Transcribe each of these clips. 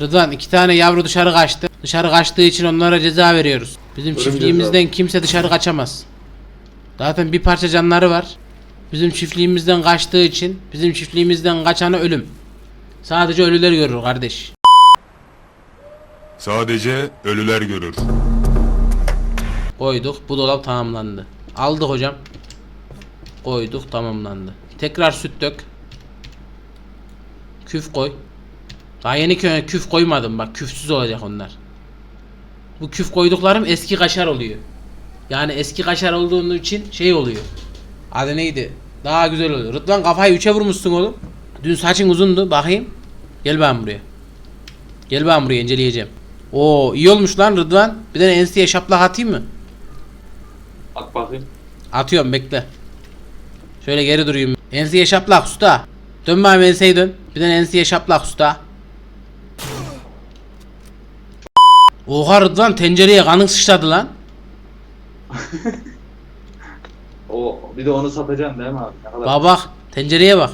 Rıdvan iki tane yavru dışarı kaçtı. Dışarı kaçtığı için onlara ceza veriyoruz. Bizim Ölüm çiftliğimizden kimse dışarı kaçamaz. Zaten bir parça canları var. Bizim çiftliğimizden kaçtığı için bizim çiftliğimizden kaçanı ölüm. Sadece ölüler görür kardeş. Sadece ölüler görür. Koyduk. Bu dolap tamamlandı. Aldık hocam. Koyduk tamamlandı. Tekrar süt dök. Küf koy. Daha yeni kö- küf koymadım bak küfsüz olacak onlar. Bu küf koyduklarım eski kaşar oluyor. Yani eski kaşar olduğu için şey oluyor. Adı neydi? Daha güzel oluyor. Rıdvan kafayı üçe vurmuşsun oğlum. Dün saçın uzundu bakayım. Gel ben buraya. Gel ben buraya inceleyeceğim. Oo iyi olmuş lan Rıdvan. Bir tane enseye şaplak atayım mı? At bakayım. Atıyorum bekle. Şöyle geri durayım. Enseye şaplak usta. Dön bakayım enseye dön. Bir tane enseye şaplak usta. Oha Rıdvan tencereye kanın sıçradı lan. O bir de onu satacaksın değil mi abi? Ne kadar? Bak bak tencereye bak.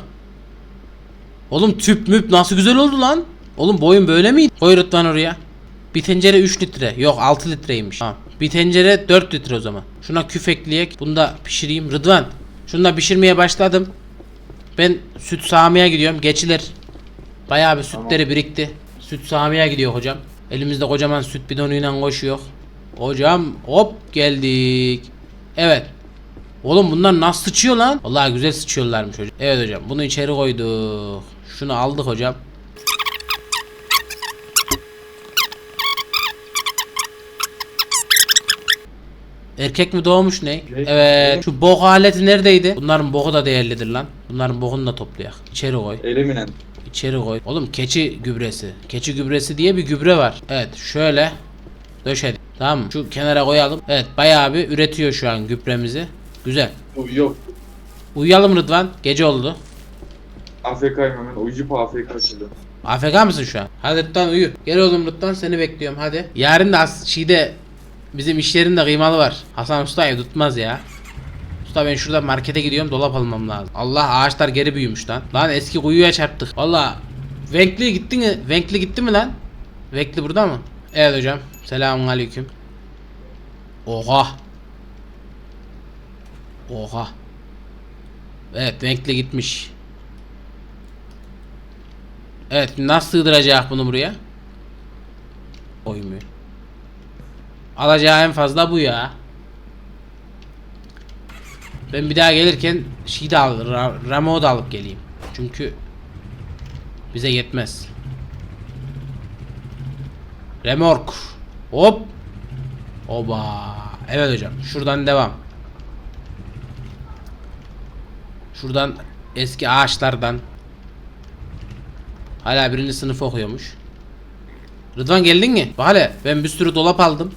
Oğlum tüp müp nasıl güzel oldu lan. Oğlum boyun böyle miydi? Koy Rıdvan oraya. Bir tencere 3 litre. Yok 6 litreymiş. Tamam. Bir tencere 4 litre o zaman. Şuna küf ekleyek. Bunu da pişireyim. Rıdvan. Şunu da pişirmeye başladım. Ben süt sağmaya gidiyorum. Geçilir. Bayağı bir sütleri birikti. Süt sağmaya gidiyor hocam. Elimizde kocaman süt bidonuyla koşuyor. Hocam hop geldik. Evet. Oğlum bunlar nasıl sıçıyor lan? Vallahi güzel sıçıyorlarmış hocam. Evet hocam bunu içeri koyduk. Şunu aldık hocam. Erkek mi doğmuş ne? Evet. Şu bok aleti neredeydi? Bunların boku da değerlidir lan. Bunların bokunu da toplayak. İçeri koy. Eliminen. İçeri koy. Oğlum keçi gübresi. Keçi gübresi diye bir gübre var. Evet şöyle döşedik. Tamam mı? Şu kenara koyalım. Evet bayağı bir üretiyor şu an gübremizi. Güzel. Yok. Uyuyalım Rıdvan. Gece oldu. AFK'yım hemen. Uyucu AFK açıldı. AFK mısın şu an? Hadi Rıdvan uyu. Gel oğlum Rıdvan seni bekliyorum hadi. Yarın da as şeyde bizim iş yerinde kıymalı var. Hasan Usta ev tutmaz ya. Usta ben şurada markete gidiyorum dolap almam lazım. Allah ağaçlar geri büyümüş lan. Lan eski kuyuya çarptık. Valla Venkli gitti mi? Venkli gitti mi lan? Venkli burada mı? Evet hocam. Selamun aleyküm. Oha. Oha. Evet Venkli gitmiş. Evet nasıl sığdıracak bunu buraya? Koymuyor. Alacağı en fazla bu ya. Ben bir daha gelirken şey de al, ra, Ramo da alıp geleyim. Çünkü bize yetmez. Remork. Hop. Oba. Evet hocam. Şuradan devam. Şuradan eski ağaçlardan. Hala birinci sınıf okuyormuş. Rıdvan geldin mi? Bak ben bir sürü dolap aldım.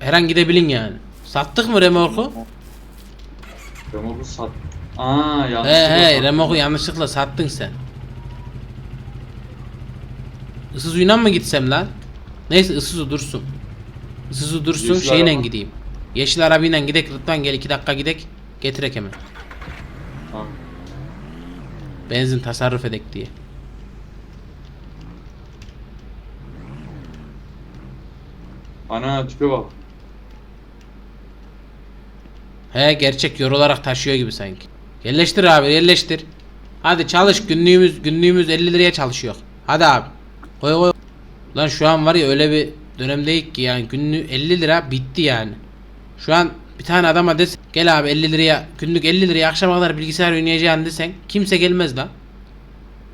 Her an gidebilin yani. Sattık mı remorku? Remote'u sat. Aa yanlış. He he remoku yanlışlıkla sattın sen. Isız uyunan mı gitsem lan? Neyse ısız dursun. Isız dursun Yeşil şeyle araba. gideyim. Yeşil arabayla gidek Rıdvan gel 2 dakika gidek. Getirek hemen. Tamam. Benzin tasarruf edek diye. Ana tipe bak. He gerçek yorularak taşıyor gibi sanki. Yerleştir abi yerleştir. Hadi çalış günlüğümüz günlüğümüz 50 liraya çalışıyor. Hadi abi. Koy koy. Lan şu an var ya öyle bir dönemdeyiz ki yani günlüğü 50 lira bitti yani. Şu an bir tane adama desen gel abi 50 liraya günlük 50 liraya akşama kadar bilgisayar oynayacağını desen kimse gelmez lan.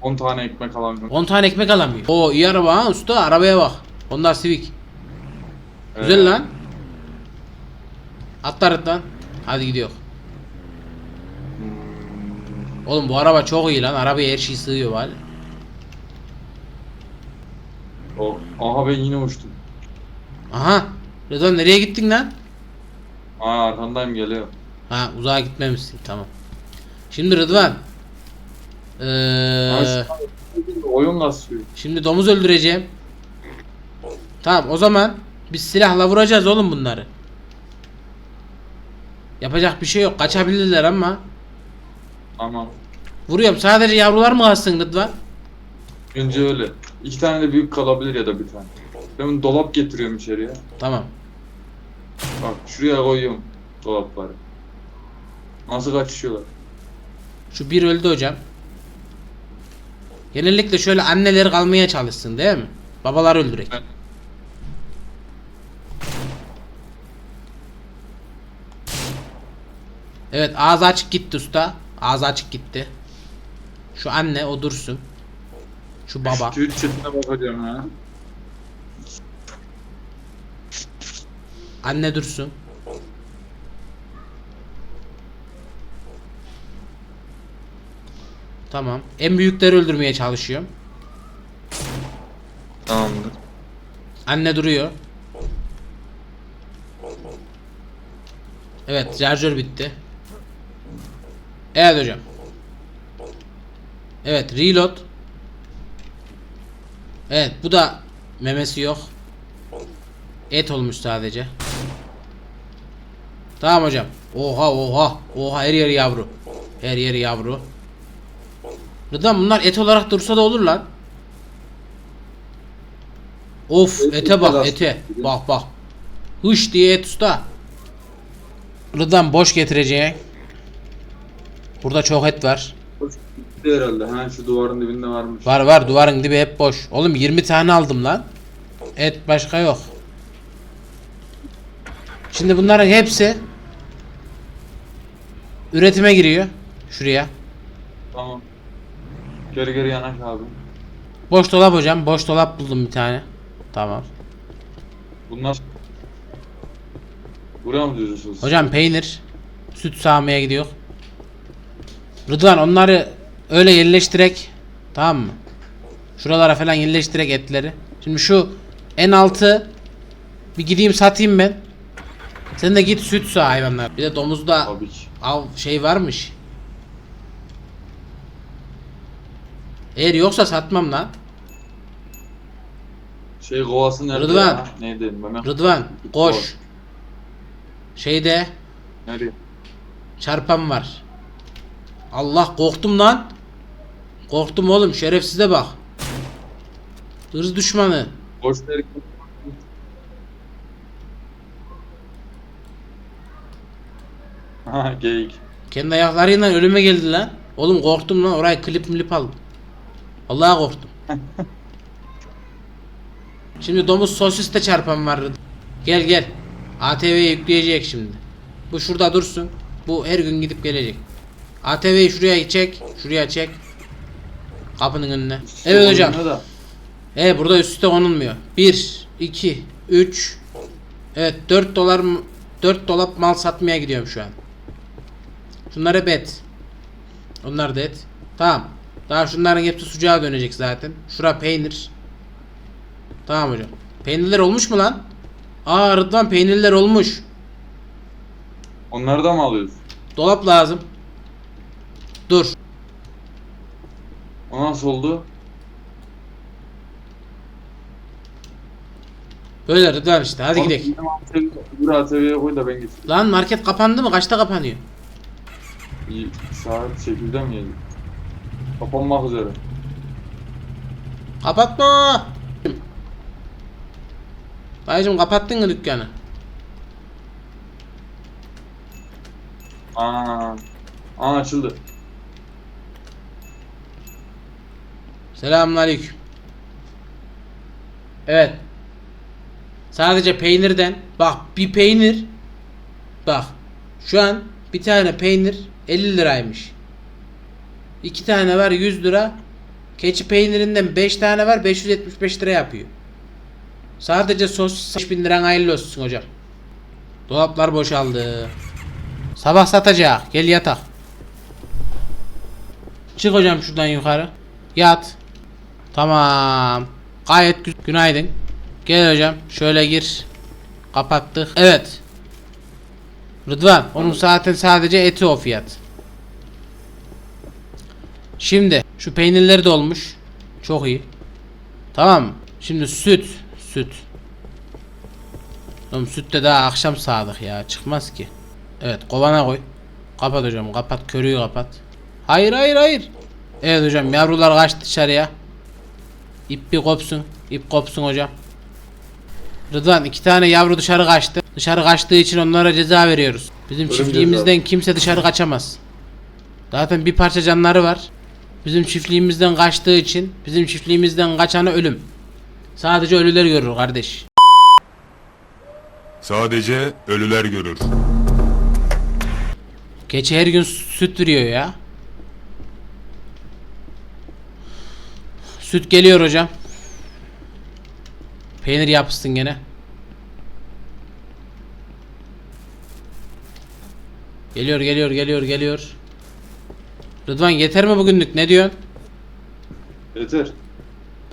10 tane ekmek alamıyorum. 10 tane ekmek alamıyor. Oo iyi araba ha usta arabaya bak. Honda Civic. Güzel Ee, lan. Atlar lan. Hadi gidiyor. Oğlum bu araba çok iyi lan. Arabaya her şey sığıyor var. O, aha ben yine uçtum. Aha. Rıdvan nereye gittin lan? Aa arkandayım geliyor. Ha uzağa gitmemişsin tamam. Şimdi Rıdvan. Ee, oyun kasıyor. şimdi domuz öldüreceğim. Tamam o zaman biz silahla vuracağız oğlum bunları. Yapacak bir şey yok. Kaçabilirler ama. Tamam. Vuruyorum. Sadece yavrular mı kalsın Rıdvan? Önce öyle. İki tane de büyük kalabilir ya da bir tane. Ben dolap getiriyorum içeriye. Tamam. Bak şuraya koyuyorum dolapları. Nasıl kaçışıyorlar? Şu bir öldü hocam. Genellikle şöyle anneleri kalmaya çalışsın değil mi? Babalar öldürek. Evet. Evet ağzı açık gitti usta. Ağzı açık gitti. Şu anne o dursun. Şu baba. Şu chatine bakacağım ya. Anne dursun. Tamam. En büyükleri öldürmeye çalışıyorum. Tamamdır. Anne duruyor. Evet, şarjör bitti. Evet hocam. Evet, reload. Evet, bu da memesi yok. Et olmuş sadece. Tamam hocam. Oha oha. Oha her yeri yavru. Her yeri yavru. Rıdvan bunlar et olarak dursa da olur lan. Of Et ete bak ete. Bak bak. Hış diye et usta. Rıdvan boş getireceğin. Burada çok et var. Hoş gitti herhalde. Ha şu duvarın dibinde varmış. Var var duvarın dibi hep boş. Oğlum 20 tane aldım lan. Et başka yok. Şimdi bunların hepsi üretime giriyor. Şuraya. Tamam. Geri geri yanak abi. Boş dolap hocam. Boş dolap buldum bir tane. Tamam. Bunlar Buraya mı düzüyorsunuz? Hocam peynir. Süt sağmaya gidiyor. Rıdvan onları öyle yerleştirek. Tamam mı? Şuralara falan yerleştirek etleri. Şimdi şu en altı bir gideyim satayım ben. Sen de git süt sağ hayvanlar. Bir de domuzda ki. av şey varmış. Eğer yoksa satmam lan. Şey kovası nerede Rıdvan. ya? Neydi? Mehmet. Rıdvan koş. Şeyde Nereye? Çarpan var. Allah korktum lan. Korktum oğlum şerefsize bak. Hırs düşmanı. Boş Ha geyik. Kendi ayaklarıyla ölüme geldi lan. Oğlum korktum lan oraya klip milip aldım. Allah'a korktum. Şimdi domuz sosiste çarpan var. Gel gel. ATV'ye yükleyecek şimdi. Bu şurada dursun. Bu her gün gidip gelecek. ATV'yi şuraya çek. Şuraya çek. Kapının önüne. Evet hocam. Da. E burada üst üste konulmuyor. 1, 2, 3. Evet 4 dolar mı- 4 dolap mal satmaya gidiyorum şu an. Şunlar hep et. Onlar da et. Tamam. Daha şunların hepsi sucuğa dönecek zaten. Şura peynir. Tamam hocam. Peynirler olmuş mu lan? Aa Rıdvan peynirler olmuş. Onları da mı alıyoruz? Dolap lazım. Dur. O nasıl oldu? Böyle Rıdvan işte. Hadi Oğlum, gidelim. bizim ATV Öbür ATV'ye koy da ben getireyim. Lan market kapandı mı? Kaçta kapanıyor? İyi, Saat 8'de mi yedik? Kapanmak üzere. Kapatma. Dayıcım kapattın mı dükkanı? Aa, aa açıldı. Selamünaleyküm. Evet. Sadece peynirden bak bir peynir bak şu an bir tane peynir 50 liraymış. İki tane var 100 lira. Keçi peynirinden 5 tane var 575 lira yapıyor. Sadece sos 5000 liran hayırlı olsun hocam. Dolaplar boşaldı. Sabah satacak. Gel yatak. Çık hocam şuradan yukarı. Yat. Tamam. Gayet güzel. Günaydın. Gel hocam. Şöyle gir. Kapattık. Evet. Rıdvan. Onun zaten sadece eti o fiyat. Şimdi şu peynirleri de olmuş. Çok iyi. Tamam? Şimdi süt. Süt. Oğlum süt de daha akşam sağdık ya. Çıkmaz ki. Evet kovana koy. Kapat hocam kapat. Körüyü kapat. Hayır hayır hayır. Evet hocam yavrular kaçtı dışarıya. İp bir kopsun. İp kopsun hocam. Rıdvan iki tane yavru dışarı kaçtı. Dışarı kaçtığı için onlara ceza veriyoruz. Bizim Ölüm çiftliğimizden kimse dışarı kaçamaz. Zaten bir parça canları var. Bizim çiftliğimizden kaçtığı için bizim çiftliğimizden kaçanı ölüm. Sadece ölüler görür kardeş. Sadece ölüler görür. Keçi her gün süt veriyor ya. Süt geliyor hocam. Peynir yapışsın gene. Geliyor geliyor geliyor geliyor. Rıdvan yeter mi bugünlük ne diyorsun? Yeter.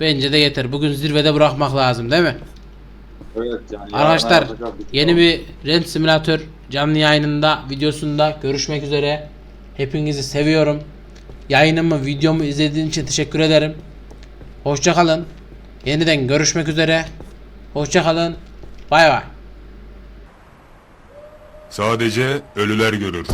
Bence de yeter. Bugün zirvede bırakmak lazım değil mi? Evet yani. Arkadaşlar yeni bir Rent Simulator canlı yayınında videosunda görüşmek üzere. Hepinizi seviyorum. Yayınımı videomu izlediğiniz için teşekkür ederim. Hoşça kalın. Yeniden görüşmek üzere. Hoşça kalın. Bay bay. Sadece ölüler görür.